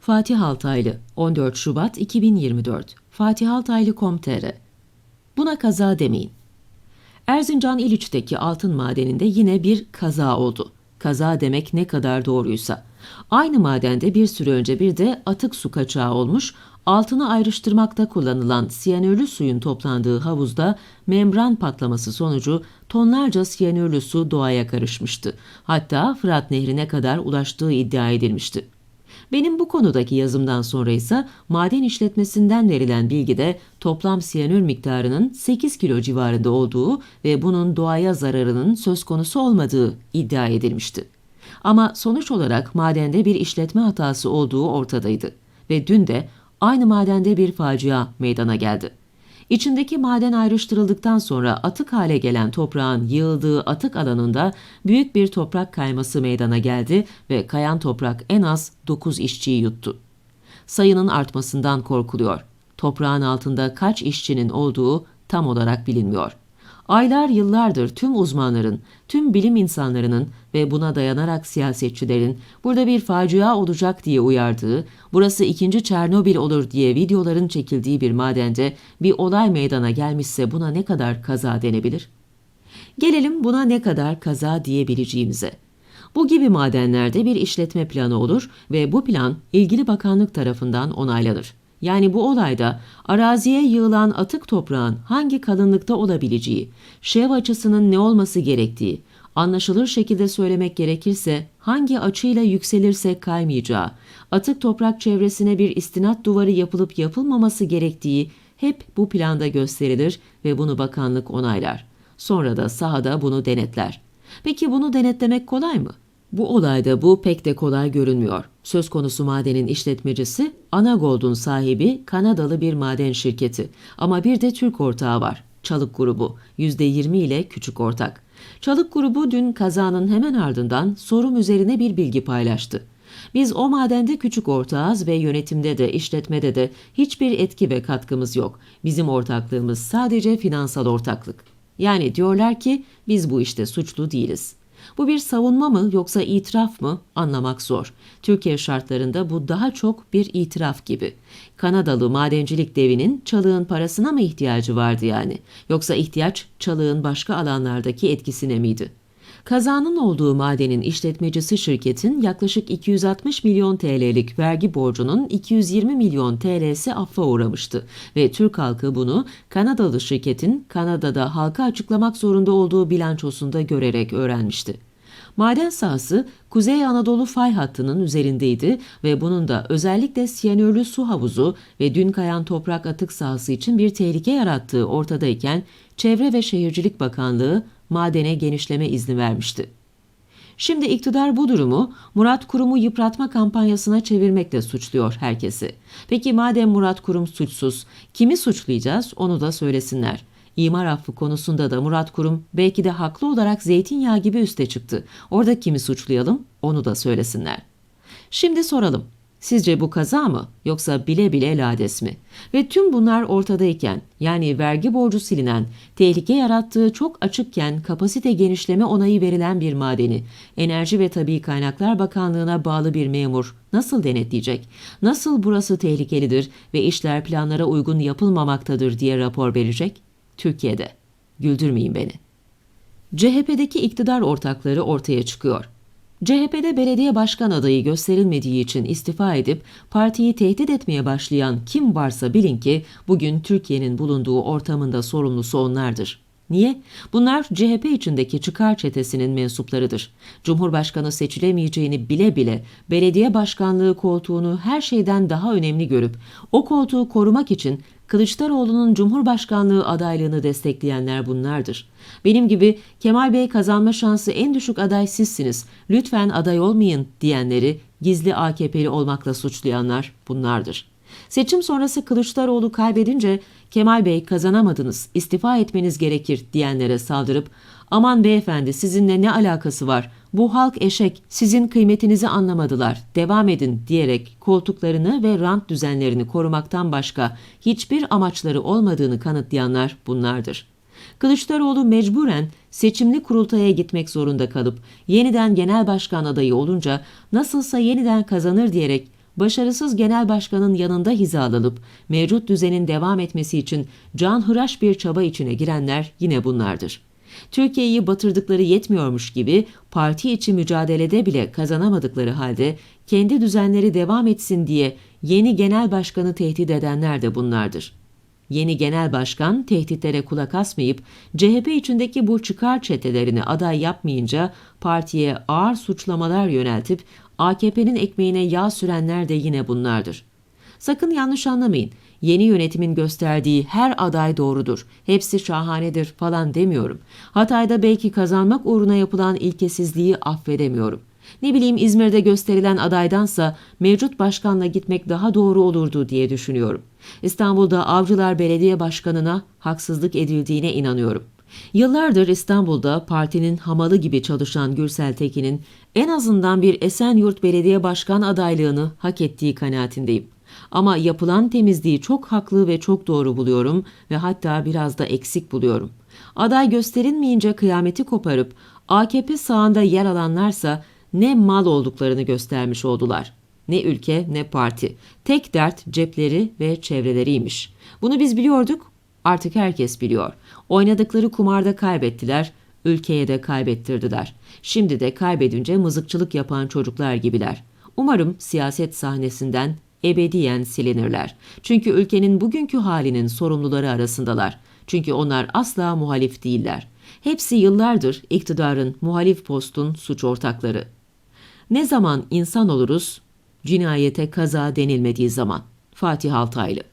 Fatih Altaylı 14 Şubat 2024 Fatih Altaylı Komtere Buna kaza demeyin. Erzincan İliç'teki altın madeninde yine bir kaza oldu. Kaza demek ne kadar doğruysa. Aynı madende bir süre önce bir de atık su kaçağı olmuş, altını ayrıştırmakta kullanılan siyanürlü suyun toplandığı havuzda membran patlaması sonucu tonlarca siyanürlü su doğaya karışmıştı. Hatta Fırat Nehri'ne kadar ulaştığı iddia edilmişti. Benim bu konudaki yazımdan sonra ise maden işletmesinden verilen bilgide toplam siyanür miktarının 8 kilo civarında olduğu ve bunun doğaya zararının söz konusu olmadığı iddia edilmişti. Ama sonuç olarak madende bir işletme hatası olduğu ortadaydı ve dün de aynı madende bir facia meydana geldi. İçindeki maden ayrıştırıldıktan sonra atık hale gelen toprağın yığıldığı atık alanında büyük bir toprak kayması meydana geldi ve kayan toprak en az 9 işçiyi yuttu. Sayının artmasından korkuluyor. Toprağın altında kaç işçinin olduğu tam olarak bilinmiyor. Aylar yıllardır tüm uzmanların, tüm bilim insanlarının ve buna dayanarak siyasetçilerin burada bir facia olacak diye uyardığı, burası ikinci Çernobil olur diye videoların çekildiği bir madende bir olay meydana gelmişse buna ne kadar kaza denebilir? Gelelim buna ne kadar kaza diyebileceğimize. Bu gibi madenlerde bir işletme planı olur ve bu plan ilgili bakanlık tarafından onaylanır. Yani bu olayda araziye yığılan atık toprağın hangi kalınlıkta olabileceği, şev açısının ne olması gerektiği, anlaşılır şekilde söylemek gerekirse hangi açıyla yükselirse kaymayacağı, atık toprak çevresine bir istinat duvarı yapılıp yapılmaması gerektiği hep bu planda gösterilir ve bunu bakanlık onaylar. Sonra da sahada bunu denetler. Peki bunu denetlemek kolay mı? Bu olayda bu pek de kolay görünmüyor. Söz konusu madenin işletmecisi Anagold'un sahibi Kanadalı bir maden şirketi. Ama bir de Türk ortağı var. Çalık grubu %20 ile küçük ortak. Çalık grubu dün kazanın hemen ardından sorum üzerine bir bilgi paylaştı. Biz o madende küçük ortağız ve yönetimde de işletmede de hiçbir etki ve katkımız yok. Bizim ortaklığımız sadece finansal ortaklık. Yani diyorlar ki biz bu işte suçlu değiliz. Bu bir savunma mı yoksa itiraf mı anlamak zor. Türkiye şartlarında bu daha çok bir itiraf gibi. Kanadalı madencilik devinin çalığın parasına mı ihtiyacı vardı yani? Yoksa ihtiyaç çalığın başka alanlardaki etkisine miydi? Kazanın olduğu madenin işletmecisi şirketin yaklaşık 260 milyon TL'lik vergi borcunun 220 milyon TL'si affa uğramıştı ve Türk halkı bunu Kanadalı şirketin Kanada'da halka açıklamak zorunda olduğu bilançosunda görerek öğrenmişti. Maden sahası Kuzey Anadolu fay hattının üzerindeydi ve bunun da özellikle siyanürlü su havuzu ve dün kayan toprak atık sahası için bir tehlike yarattığı ortadayken Çevre ve Şehircilik Bakanlığı madene genişleme izni vermişti. Şimdi iktidar bu durumu Murat Kurum'u yıpratma kampanyasına çevirmekle suçluyor herkesi. Peki madem Murat Kurum suçsuz, kimi suçlayacağız onu da söylesinler. İmar affı konusunda da Murat Kurum belki de haklı olarak zeytinyağı gibi üste çıktı. Orada kimi suçlayalım onu da söylesinler. Şimdi soralım. Sizce bu kaza mı yoksa bile bile lades mi? Ve tüm bunlar ortadayken yani vergi borcu silinen, tehlike yarattığı çok açıkken kapasite genişleme onayı verilen bir madeni Enerji ve Tabi Kaynaklar Bakanlığı'na bağlı bir memur nasıl denetleyecek? Nasıl burası tehlikelidir ve işler planlara uygun yapılmamaktadır diye rapor verecek? Türkiye'de. Güldürmeyin beni. CHP'deki iktidar ortakları ortaya çıkıyor. CHP'de belediye başkan adayı gösterilmediği için istifa edip partiyi tehdit etmeye başlayan kim varsa bilin ki bugün Türkiye'nin bulunduğu ortamında sorumlusu onlardır. Niye? Bunlar CHP içindeki çıkar çetesinin mensuplarıdır. Cumhurbaşkanı seçilemeyeceğini bile bile belediye başkanlığı koltuğunu her şeyden daha önemli görüp o koltuğu korumak için Kılıçdaroğlu'nun Cumhurbaşkanlığı adaylığını destekleyenler bunlardır. Benim gibi Kemal Bey kazanma şansı en düşük aday sizsiniz, lütfen aday olmayın diyenleri gizli AKP'li olmakla suçlayanlar bunlardır. Seçim sonrası Kılıçdaroğlu kaybedince Kemal Bey kazanamadınız, istifa etmeniz gerekir diyenlere saldırıp aman beyefendi sizinle ne alakası var, bu halk eşek, sizin kıymetinizi anlamadılar, devam edin diyerek koltuklarını ve rant düzenlerini korumaktan başka hiçbir amaçları olmadığını kanıtlayanlar bunlardır. Kılıçdaroğlu mecburen seçimli kurultaya gitmek zorunda kalıp yeniden genel başkan adayı olunca nasılsa yeniden kazanır diyerek başarısız genel başkanın yanında hizalanıp mevcut düzenin devam etmesi için canhıraş bir çaba içine girenler yine bunlardır. Türkiye'yi batırdıkları yetmiyormuş gibi parti içi mücadelede bile kazanamadıkları halde kendi düzenleri devam etsin diye yeni genel başkanı tehdit edenler de bunlardır. Yeni genel başkan tehditlere kulak asmayıp CHP içindeki bu çıkar çetelerini aday yapmayınca partiye ağır suçlamalar yöneltip AKP'nin ekmeğine yağ sürenler de yine bunlardır. Sakın yanlış anlamayın. Yeni yönetimin gösterdiği her aday doğrudur. Hepsi şahanedir falan demiyorum. Hatay'da belki kazanmak uğruna yapılan ilkesizliği affedemiyorum. Ne bileyim İzmir'de gösterilen adaydansa mevcut başkanla gitmek daha doğru olurdu diye düşünüyorum. İstanbul'da Avcılar Belediye Başkanı'na haksızlık edildiğine inanıyorum. Yıllardır İstanbul'da partinin hamalı gibi çalışan Gürsel Tekin'in en azından bir Esenyurt Belediye Başkan adaylığını hak ettiği kanaatindeyim. Ama yapılan temizliği çok haklı ve çok doğru buluyorum ve hatta biraz da eksik buluyorum. Aday gösterilmeyince kıyameti koparıp AKP sağında yer alanlarsa ne mal olduklarını göstermiş oldular. Ne ülke ne parti. Tek dert cepleri ve çevreleriymiş. Bunu biz biliyorduk, artık herkes biliyor. Oynadıkları kumarda kaybettiler, ülkeye de kaybettirdiler. Şimdi de kaybedince mızıkçılık yapan çocuklar gibiler. Umarım siyaset sahnesinden ebediyen silinirler. Çünkü ülkenin bugünkü halinin sorumluları arasındalar. Çünkü onlar asla muhalif değiller. Hepsi yıllardır iktidarın, muhalif postun suç ortakları. Ne zaman insan oluruz? Cinayete kaza denilmediği zaman. Fatih Altaylı